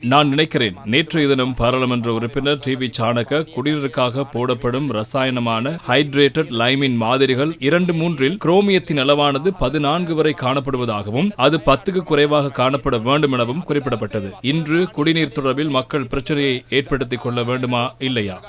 நான் நினைக்கிறேன். நேற்றைய தினம் பாராளுமன்ற உறுப்பினர் டி வி சாணக்க குடிநீருக்காக போடப்படும் ரசாயனமான ஹைட்ரேட்டட் லைமின் மாதிரிகள் இரண்டு மூன்றில் குரோமியத்தின் அளவானது பதினான்கு வரை காணப்படுவதாகவும் அது பத்துக்கு குறைவாக காணப்பட வேண்டும் எனவும் குறிப்பிடப்பட்டது. இன்று குடிநீர் தொடர்பில் மக்கள் பிரச்சனையை ஏற்படுத்திக் கொள்ள வேண்டுமா இல்லையா?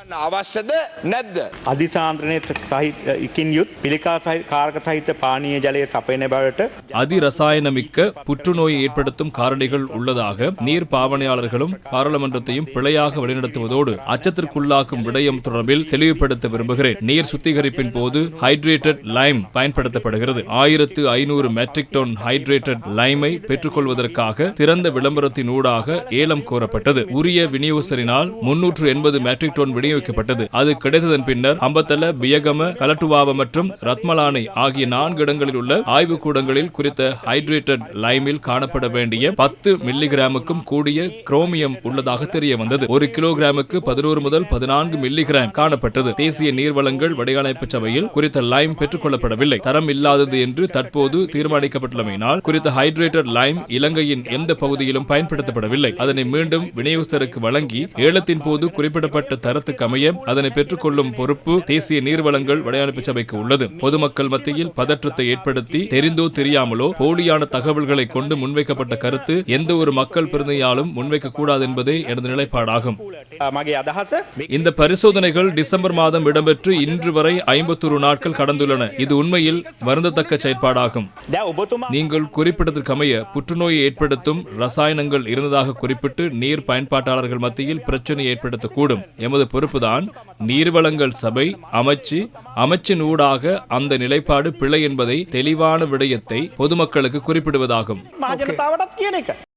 அதிரசாயனமிக்க புற்றுநோயை ஏற்படுத்தும் காரணிகள் உள்ளதாக நீர் பாவனையாளர்களும் பாராளுமன்றத்தையும் பிழையாக வழிநடத்துவதோடு அச்சத்திற்குள்ளாக்கும் விடயம் தொடர்பில் தெளிவுபடுத்த விரும்புகிறேன். நீர் சுத்திகரிப்பின் போது ஹைட்ரேட்டட் லைம் பயன்படுத்தப்படுகிறது. ஆயிரத்து ஐநூறு மெட்ரிக் டன் ஹைட்ரேட்டட் லைமை பெற்றுக்கொள்வதற்காக திறந்த விளம்பரத்தின் ஊடாக ஏலம் கோரப்பட்டது. உரிய விநியோகஸ்தரினால் முன்னூற்று எண்பது மெட்ரிக் டன் விநியோகிக்கப்பட்டது. அது கிடைத்ததன் பின்னர் அம்பத்தல பியகம கலட்டுவாவ மற்றும் ரத்மலானை ஆகிய நான்கு இடங்களில் உள்ள ஆய்வுக் கூடங்களில் குறித்த ஹைட்ரேட்டட் லைமில் காணப்பட வேண்டிய பத்து மில்லிகிராமுக்கும் கூடிய குரோமியம் உள்ளதாக தெரிய வந்தது ஒரு கிலோகிராமுக்கு பதினோரு முதல் பதினான்கு மில்லிகிராம் காணப்பட்டது. தேசிய நீர்வளங்கள் வடிவமைப்பு சபையில் குறித்த லைம் பெற்றுக் கொள்ளப்படவில்லை தரம் இல்லாதது என்று தற்போது தீர்மானிக்கப்பட்டுள்ளமையினால் குறித்த ஹைட்ரேட்டட் லைம் இலங்கையின் எந்த பகுதியிலும் பயன்படுத்தப்படவில்லை. அதனை மீண்டும் விநியோகஸ்தருக்கு வழங்கி ஏலத்தின் போது குறிப்பிடப்பட்ட தரத்துக்கு அமைய அதனை பெற்றுக்கொள்ளும் பொறுப்பு தேசிய நீர்வளங்கள் வடிவமைப்பு சபைக்கு உள்ளது. பொதுமக்கள் மத்தியில் பதற்றத்தை ஏற்படுத்தி தெரிந்தோ தெரியாமலோ போலியான தகவல்களை கொண்டு முன்வைக்கப்பட்ட கருத்து எந்த ஒரு மக்கள் மக்கள் பிரதிநிதியாலும் முன்வைக்க என்பதே எனது நிலைப்பாடாகும். இந்த பரிசோதனைகள் டிசம்பர் மாதம் இடம்பெற்று இன்று வரை ஐம்பத்தொரு நாட்கள் கடந்துள்ளன. இது உண்மையில் வருந்தத்தக்க செயற்பாடாகும். நீங்கள் குறிப்பிட்டதற்கமைய புற்றுநோயை ஏற்படுத்தும் ரசாயனங்கள் இருந்ததாக குறிப்பிட்டு நீர் பயன்பாட்டாளர்கள் மத்தியில் பிரச்சனை ஏற்படுத்தக்கூடும். எமது பொறுப்புதான் நீர்வளங்கள் சபை அமைச்சு அமைச்சின் ஊடாக அந்த நிலைப்பாடு பிழை என்பதை தெளிவான விடயத்தை பொதுமக்களுக்கு குறிப்பிடுவதாகும்.